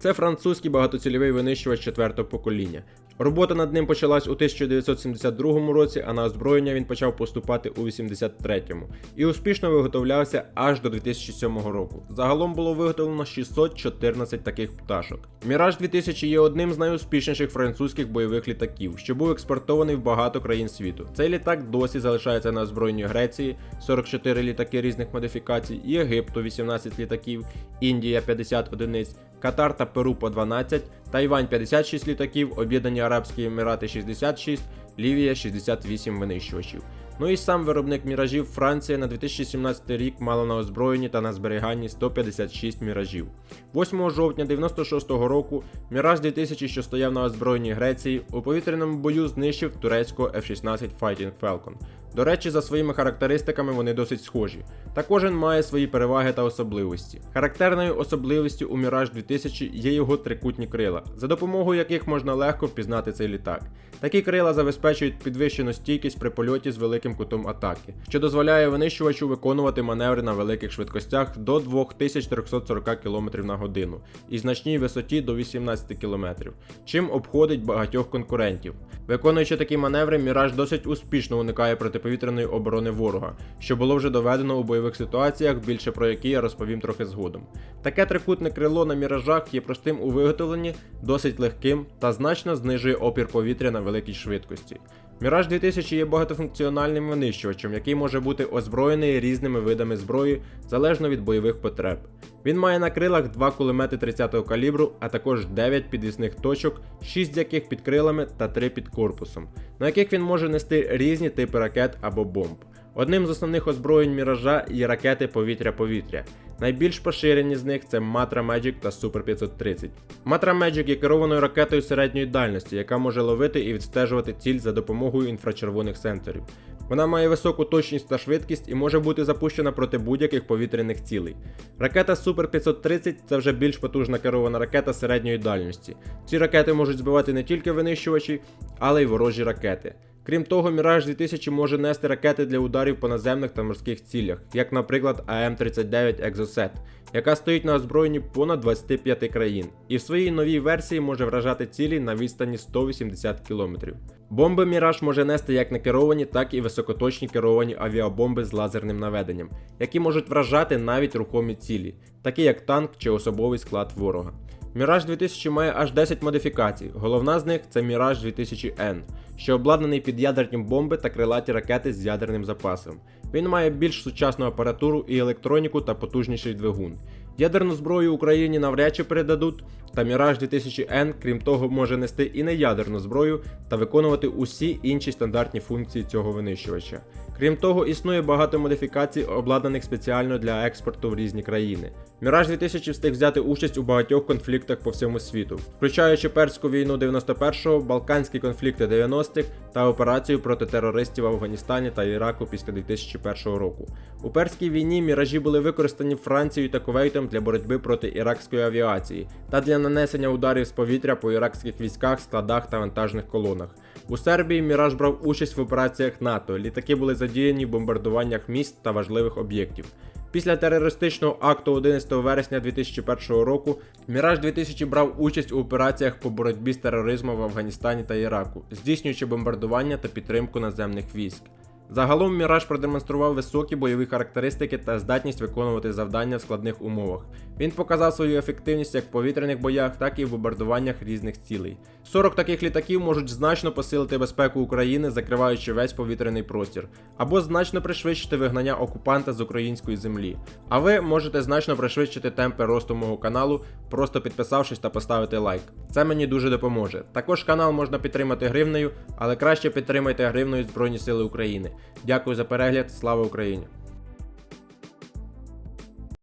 Це французький багатоцільовий винищувач четвертого покоління. Робота над ним почалась у 1972 році, а на озброєння він почав поступати у 83-му і успішно виготовлявся аж до 2007 року. Загалом було виготовлено 614 таких пташок. Міраж 2000 є одним з найуспішніших французьких бойових літаків, що був експортований в багато країн світу. Цей літак досі залишається на озброєнні Греції, 44 літаки різних модифікацій, Єгипту 18 літаків, Індія 50 одиниць. Катар та Перу по 12, Тайвань 56 літаків, Об'єднані Арабські Емірати 66, Лівія 68 винищувачів. Ну і сам виробник міражів Франція на 2017 рік мала на озброєнні та на зберіганні 156 міражів. 8 жовтня 96-го року Міраж 2000, що стояв на озброєнні Греції, у повітряному бою знищив турецького F-16 Fighting Falcon. До речі, за своїми характеристиками вони досить схожі. Та кожен має свої переваги та особливості. Характерною особливістю у Міраж 2000 є його трикутні крила, за допомогою яких можна легко впізнати цей літак. Такі крила забезпечують підвищену стійкість при польоті з великим кутом атаки, що дозволяє винищувачу виконувати маневри на великих швидкостях до 2340 км на годину і значній висоті до 18 км, чим обходить багатьох конкурентів. Виконуючи такі маневри, Міраж досить успішно уникає протиповітряної оборони ворога, що було вже доведено у бойових ситуаціях, більше про які я розповім трохи згодом. Таке трикутне крило на міражах є простим у виготовленні, досить легким та значно знижує опір повітря на великій швидкості. Міраж 2000 є багатофункціональним винищувачем, який може бути озброєний різними видами зброї залежно від бойових потреб. Він має на крилах два кулемети 30-го калібру, а також 9 підвісних точок, 6 з яких під крилами та 3 під корпусом, на яких він може нести різні типи ракет або бомб. Одним з основних озброєнь міража є ракети повітря-повітря. Найбільш поширені з них це Matra Magic та Super 530. Matra Magic є керованою ракетою середньої дальності, яка може ловити і відстежувати ціль за допомогою інфрачервоних сенсорів. Вона має високу точність та швидкість і може бути запущена проти будь-яких повітряних цілей. Ракета Super 530 це вже більш потужна керована ракета середньої дальності. Ці ракети можуть збивати не тільки винищувачі, але й ворожі ракети. Крім того, Міраж 2000 може нести ракети для ударів по наземних та морських цілях, як, наприклад, АМ-39 Exocet, яка стоїть на озброєнні понад 25 країн, і в своїй новій версії може вражати цілі на відстані 180 км. Бомби Міраж може нести як некеровані, так і високоточні керовані авіабомби з лазерним наведенням, які можуть вражати навіть рухомі цілі, такі як танк чи особовий склад ворога. Міраж 2000 має аж 10 модифікацій. Головна з них це Mirage 2000N, що обладнаний під ядерні бомби та крилаті ракети з ядерним запасом. Він має більш сучасну апаратуру і електроніку та потужніший двигун. Ядерну зброю Україні навряд чи передадуть, та Міраж 2000N, крім того, може нести і неядерну зброю та виконувати усі інші стандартні функції цього винищувача. Крім того, існує багато модифікацій, обладнаних спеціально для експорту в різні країни. Міраж 2000 встиг взяти участь у багатьох конфліктах по всьому світу, включаючи перську війну 91-го, Балканські конфлікти 90-х та операцію проти терористів в Афганістані та Іраку після 2001 року. У перській війні міражі були використані Францією та Кувейтом для боротьби проти іракської авіації та для нанесення ударів з повітря по іракських військах, складах та вантажних колонах. У Сербії Міраж брав участь в операціях НАТО. Літаки були задіяні в бомбардуваннях міст та важливих об'єктів. Після терористичного акту 11 вересня 2001 року Міраж 2000 брав участь у операціях по боротьбі з тероризмом в Афганістані та Іраку, здійснюючи бомбардування та підтримку наземних військ. Загалом Міраж продемонстрував високі бойові характеристики та здатність виконувати завдання в складних умовах. Він показав свою ефективність як в повітряних боях, так і в бомбардуваннях різних цілей. 40 таких літаків можуть значно посилити безпеку України, закриваючи весь повітряний простір, або значно пришвидшити вигнання окупанта з української землі. А ви можете значно пришвидшити темпи росту мого каналу, просто підписавшись та поставити лайк. Це мені дуже допоможе. Також канал можна підтримати гривнею, але краще підтримайте гривною Збройні Сили України. Дякую за перегляд, слава Україні!